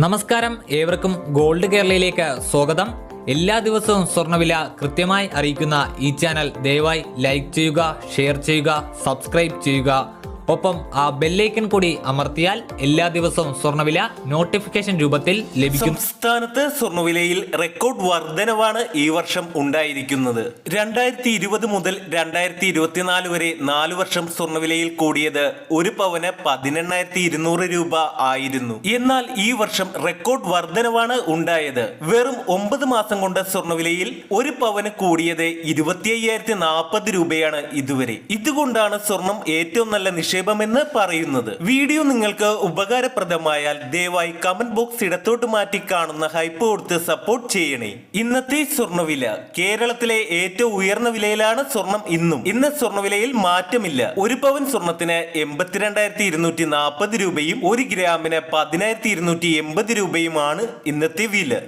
നമസ്കാരം. ഏവർക്കും ഗോൾഡ് കേരളയിലേക്ക് സ്വാഗതം. എല്ലാ ദിവസവും സ്വർണവില കൃത്യമായി അറിയിക്കുന്ന ഈ ചാനൽ ദയവായി ലൈക്ക് ചെയ്യുക ഷെയർ ചെയ്യുക സബ്സ്ക്രൈബ് ചെയ്യുക. ഒപ്പം ആ ബെല്ലൈക്കൺ കൂടി അമർത്തിയാൽ എല്ലാ ദിവസവും സ്വർണവില നോട്ടിഫിക്കേഷൻ രൂപത്തിൽ ലഭിക്കും. സംസ്ഥാനത്ത് സ്വർണവിലയിൽ റെക്കോർഡ് വർധനവാണ് ഈ വർഷം ഉണ്ടായിരിക്കുന്നത്. രണ്ടായിരത്തി ഇരുപത് മുതൽ രണ്ടായിരത്തി ഇരുപത്തിനാല് വരെ നാല് വർഷം സ്വർണവിലയിൽ കൂടിയത് ഒരു പവന് പതിനെണ്ണായിരത്തി ഇരുന്നൂറ് രൂപ ആയിരുന്നു. എന്നാൽ ഈ വർഷം റെക്കോർഡ് വർധനവാണ് ഉണ്ടായത്. വെറും ഒമ്പത് മാസം കൊണ്ട് സ്വർണവിലയിൽ ഒരു പവന് കൂടിയത് ഇരുപത്തി അയ്യായിരത്തി നാൽപ്പത് രൂപയാണ് ഇതുവരെ. ഇതുകൊണ്ടാണ് സ്വർണം ഏറ്റവും നല്ല നിക്ഷേപമെന്ന് പറയുന്നത്. വീഡിയോ നിങ്ങൾക്ക് ഉപകാരപ്രദമായാൽ ദയവായി കമന്റ് ബോക്സ് ഇടത്തോട്ട് മാറ്റി കാണുന്ന ഹൈപ്പ് കൊടുത്ത് സപ്പോർട്ട് ചെയ്യണേ. ഇന്നത്തെ സ്വർണവില. കേരളത്തിലെ ഏറ്റവും ഉയർന്ന വിലയിലാണ് സ്വർണം ഇന്നും. ഇന്ന് സ്വർണവിലയിൽ മാറ്റമില്ല. ഒരു പവൻ സ്വർണത്തിന് എൺപത്തിരണ്ടായിരത്തി ഇരുന്നൂറ്റി നാൽപ്പത് രൂപയും ഒരു ഗ്രാമിന് പതിനായിരത്തി ഇരുന്നൂറ്റി എൺപത് രൂപയുമാണ് ഇന്നത്തെ വില.